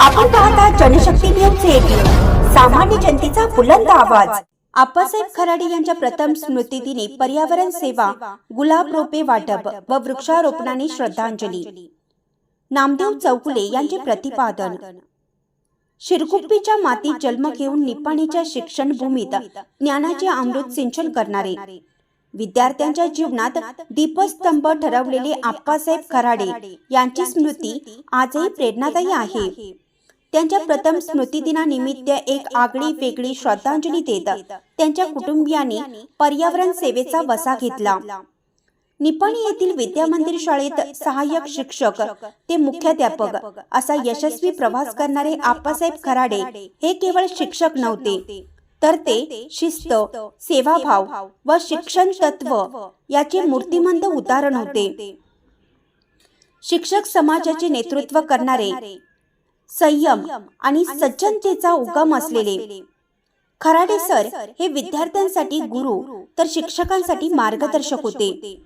आपण पाहता Janshakti news eighteen सामान्य जनतेचा बुलंद आवाज. आप्पासाहेब खराडे यांच्या प्रथम स्मृतिदिनी पर्यावरण सेवा गुलाब रोपे वाटप व वृक्षारोपणाने श्रद्धांजली. नामदेव चौकुले यांचे प्रतिपादन. शिरकुप्पीच्या मातीत जन्म घेऊन निपाणीच्या शिक्षण भूमीत ज्ञानाचे अमृत सिंचन करणारे. विद्यार्थ्यांच्या जीवनात दीपस्तंभ ठरवलेले आप्पासाहेब खराडे यांची स्मृती आजही प्रेरणादायी आहे. त्यांच्या प्रथम स्मृतिदिनानिमित्त एक आगळी वेगळी श्रद्धांजली देत. त्यांच्या कुटुंबियांनी पर्यावरण सेवेचा वसा घेतला. निपाणी येथील विद्यामंदिर शाळेत सहाय्यक शिक्षक ते मुख्याध्यापक असा यशस्वी प्रवास करणारे आप्पासाहेब खराडे. हे केवळ शिक्षक नव्हते तर ते शिस्त सेवाभाव व शिक्षण तत्व याचे मूर्तिमंत उदाहरण होते. शिक्षक समाजाचे नेतृत्व करणारे संयम आणि सज्जनतेचा उगम असलेले. खराडे सर हे विद्यार्थ्यांसाठी गुरु तर शिक्षकांसाठी मार्गदर्शक होते.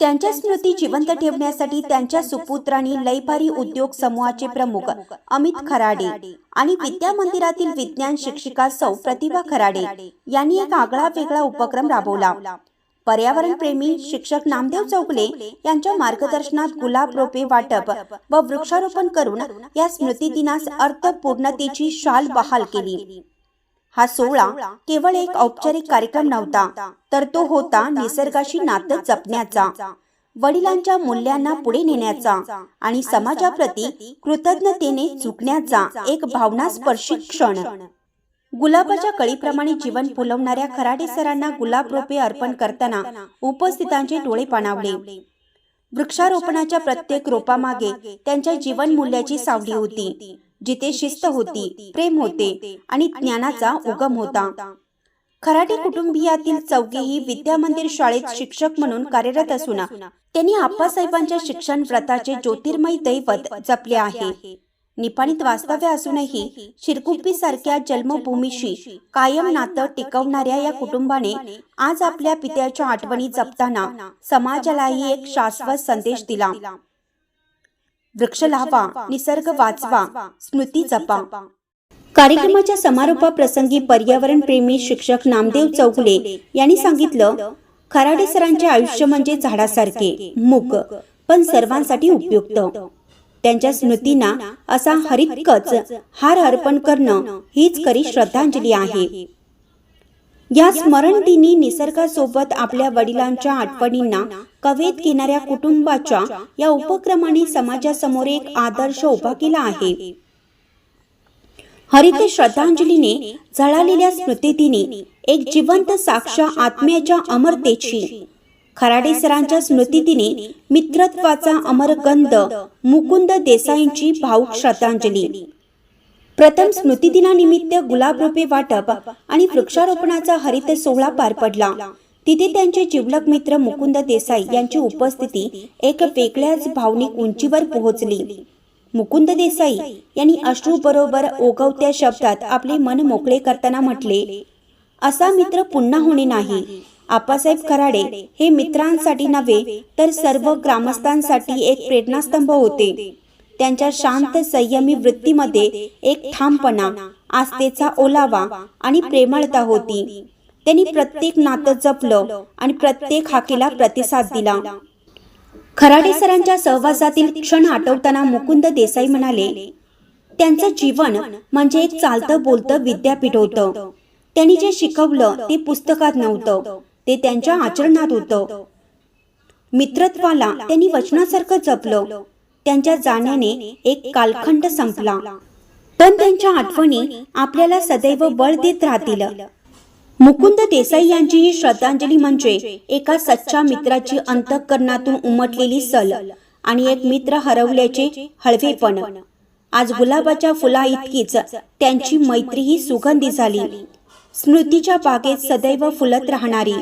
त्यांच्या स्मृती जिवंत ठेवण्यासाठी त्यांच्या सुपुत्रांनी लयभारी उद्योग समूहाचे प्रमुख अमित खराडे आणि विद्या मंदिरातील विज्ञान शिक्षिका सौ प्रतिभा खराडे यांनी एक आगळा वेगळा उपक्रम राबवला. पर्यावरण प्रेमी शिक्षक नामदेव चौगले यांच्या मार्गदर्शनात गुलाब रोपे वाटप व वृक्षारोपण करून या स्मृती दिनास अर्थपूर्णतेची शाल बहाल केली. हा सोहळा केवळ एक औपचारिक कार्यक्रम नव्हता तर तो होता निसर्गाशी नातं जपण्याचा वडिलांच्या मूल्यांना पुढे नेण्याचा आणि समाजाप्रती कृतज्ञतेने झुकण्याचा एक भावनास्पर्शी क्षण. गुलाबाच्या कळीप्रमाणे जीवन फुलवणाऱ्या खराडे सरांना गुलाब रोपे अर्पण करताना उपस्थितांचे डोळे पाणावले. वृक्षारोपणाच्या प्रत्येक रोपामागे त्यांच्या जीवन मूल्याची सावली होती जिथे शिस्त होती प्रेम होते आणि ज्ञानाचा उगम होता. खराटे कुटुंबियातील चौघेही विद्यामंदिर शाळेत शिक्षक म्हणून कार्यरत असून त्यांनी आप्पासाहेबांच्या शिक्षण व्रताचे ज्योतिर्मय दैवत जपले आहे. निपाणीत वास्तव्य असूनही शिरकुप्पी सारख्या जन्मभूमीशी कायम नातं टिकवणाऱ्या या कुटुंबाने आज आपल्या पित्याच्या आठवणी जपताना समाजालाही एक शाश्वत संदेश दिला. वृक्ष लावा निसर्ग वाचवा स्मृती जपा. कार्यक्रमाच्या समारोपाप्रसंगी पर्यावरण प्रेमी शिक्षक नामदेव चौगुले यांनी सांगितलं खराडे सरांचे आयुष्य म्हणजे झाडासारखे मूक पण सर्वांसाठी उपयुक्त. त्यांच्या स्मृतींना असा हरितकच हार अर्पण करणं हीच खरी श्रद्धांजली आहे. या स्मरण दिनी निसर्गासोबत आपल्या वडिलांच्या आठवणींना कवेत घेणाऱ्या कुटुंबाच्या या उपक्रमाने समाजासमोर एक आदर्श उभा केला आहे. हरित श्रद्धांजलीने झळालेल्या स्मृतिदिनी एक जिवंत साक्ष आत्म्याच्या अमरतेची खराडे सरांच्या स्मृतिदिनी मित्रत्वाचा अमरगंध मुकुंद देसाईंची भाऊक श्रद्धांजली. प्रथम स्मृतिदिनानिमित्त गुलाब रोपे वाटप आणि वृक्षारोपणाचा हरित सोहळा पार पडला. तिथे त्यांचे जिवलक मित्र मुकुंद देसाई यांची उपस्थिती एक वेगळ्याच भावनिक उंचीवर पोहोचली. मुकुंद देसाई यांनी अश्रू बरोबर ओघवत्या शब्दात आपले मन मोकळे करताना म्हटले असा मित्र पुन्हा होणे नाही. आप्पासाहेब खराडे हे मित्रांसाठी नव्हे तर सर्व ग्रामस्थांसाठी एक प्रेरणास्तंभ होते. त्यांच्या शांत संयमी वृत्तीमध्ये एक ठामपणा आस्थेचा ओलावा आणि प्रेमळता होती. त्यांनी प्रत्येक नातं जपलं आणि प्रत्येक हाकेला प्रतिसाद दिला. खराडे सरांच्या सहवासातील क्षण आठवताना मुकुंद देसाई म्हणाले त्यांचं जीवन म्हणजे एक चालतं बोलतं विद्यापीठ होतं. त्यांनी जे शिकवलं ते पुस्तकात नव्हतं. ते त्यांच्या आचरणात होतं. मित्रत्वाला त्यांनी वचनासारखं जपलं. त्यांच्या जाण्याने एक कालखंड संपला. पण त्यांच्या आठवणी आपल्याला सदैव बळ देत राहतील. मुकुंद देसाई यांची ही श्रद्धांजली म्हणजे एका सच्चा मित्राची अंतःकरणातून उमटलेली सल आणि एक मित्र हरवल्याचे हळवेपण. आज गुलाबाच्या फुला इतकीच त्यांची मैत्रीही सुगंधी झाली. स्मृतीच्या बागेत सदैव फुलत राहणारी.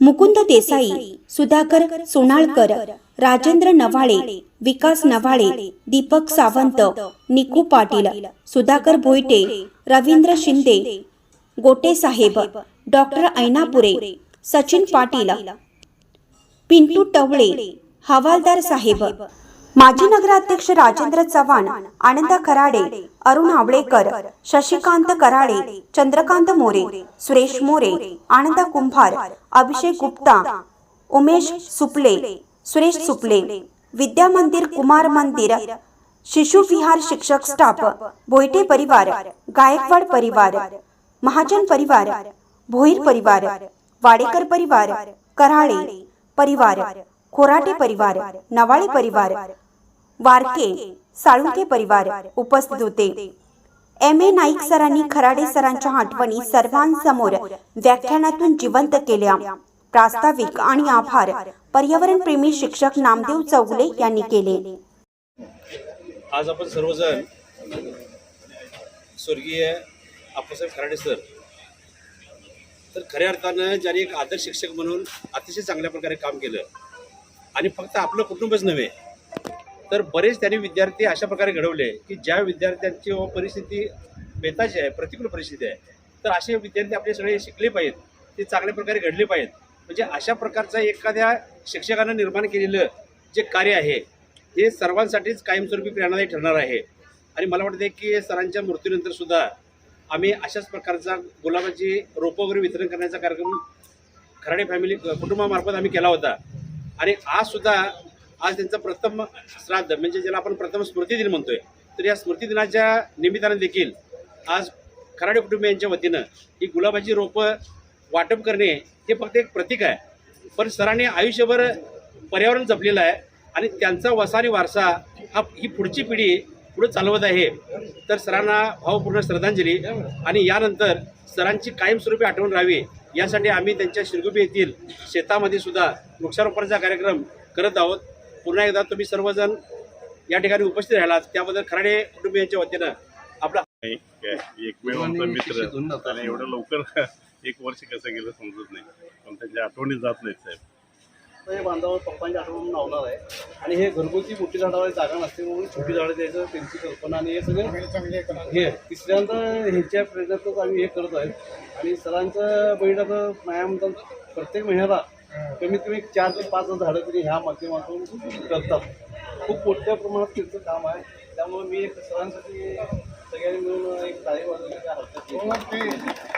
मुकुंद देसाई सुधाकर सोनाळकर राजेंद्र नवाळे विकास नवाळे दीपक सावंत निकू पाटील सुधाकर भोईटे रवींद्र शिंदे गोटे साहेब डॉक्टर ऐनापुरे सचिन पाटील पिंटू टवळे हवालदार साहेब माजी नगराध्यक्ष राजेंद्र चव्हाण आनंद खराडे अरुण आवळेकर शशिकांत कराडे चंद्रकांत मोरे सुरेश मोरे आनंद कुंभार अभिषेक गुप्ता उमेश सुपले सुरेश सुपले विद्या मंदिर कुमार मंदिर शिशु विहार शिक्षक स्टाफ भोईटे परिवार गायकवाड परिवार महाजन परिवार भोईर परिवार वाडेकर परिवार कराळे परिवार खोराटे परिवार नवाळे परिवार वारके साळुंके परिवार उपस्थित होते. एम ए नाईक सरांनी खराडे सरांच्या आठवणी सर्वांसमोर व्याख्यानातून जिवंत केल्या. प्रास्ताविक आणि आभार. पर्यावरण प्रेमी शिक्षक नामदेव चौगुले यांनी केले. आज आपण सर्वजण स्वर्गीय आप्पासाहेब खराडे सर. तर खऱ्या अर्थानं ज्यांनी एक आदर्श शिक्षक म्हणून अतिशय चांगल्या प्रकारे काम केलं आणि फक्त आपलं कुटुंबच नव्हे. तर बरेच त्यांनी विद्यार्थी अशा प्रकारे घडवले की ज्या विद्यार्थ्यांची व परिस्थिती बेताची आहे प्रतिकूल परिस्थिती आहे तर असे विद्यार्थी आपले सगळे शिकले पाहिजेत. ते चांगल्या प्रकारे घडले पाहिजेत. म्हणजे अशा प्रकारचं एखाद्या शिक्षकानं निर्माण केलेलं जे कार्य आहे हे सर्वांसाठीच कायमस्वरूपी प्रेरणादायी ठरणार आहे. आणि मला वाटतं की सरांच्या मृत्यूनंतर सुद्धा आम्ही अशाच प्रकारचा गुलाबाची रोपं वगैरे वितरण करण्याचा कार्यक्रम खराडे फॅमिली कुटुंबामार्फत आम्ही केला होता. आणि आज सुद्धा आज त्यांचं प्रथम श्राद्ध म्हणजे ज्याला आपण प्रथम स्मृतिदिन म्हणतोय तर या स्मृतिदिनाच्या निमित्ताने देखील आज खराडे कुटुंबियांच्या वतीनं ही गुलाबाची रोपं वाटप करणे हे फक्त एक प्रतीक आहे. पण सरांनी आयुष्यभर पर्यावरण जपलेलं आहे आणि त्यांचा वसारी वारसा हा ही पुढची पिढी पुढे चालवत आहे. तर सरांना भावपूर्ण श्रद्धांजली आणि यानंतर सरांची कायमस्वरूपी आठवण राहावी यासाठी आम्ही त्यांच्या शिरगुपी येथील शेतामध्ये सुद्धा वृक्षारोपणाचा कार्यक्रम करत आहोत. पुन्हा एकदा तुम्ही सर्वजण या ठिकाणी उपस्थित राहिलात. त्याबद्दल खराडे कुटुंबियांच्या वतीनं आपला एकमेव आमचा मित्र. एवढं लवकर एक वर्ष कसं गेलं समजत नाही. पण त्याच्या आठवणी जात नाहीत साहेब. तर हे बांधावर पप्पांच्या आठवण लावणार आहे. आणि हे घरगुती मोठी झाडावर जागा नसते म्हणून छोटी झाडं द्यायचं त्यांची कल्पना आणि हे सगळं हे तिसऱ्यांदा ह्याच्या प्रेरणातच आम्ही हे करत आहे. आणि सरांचं बहिणाचं म्हणतात प्रत्येक महिन्याला कमीत कमी चार ते पाच झाडं तरी ह्या माध्यमातून करतात. खूप मोठ्या प्रमाणात त्यांचं काम आहे. त्यामुळे मी एक सरांसाठी सगळ्यांनी मिळून एक ताळी वाजवली हरकत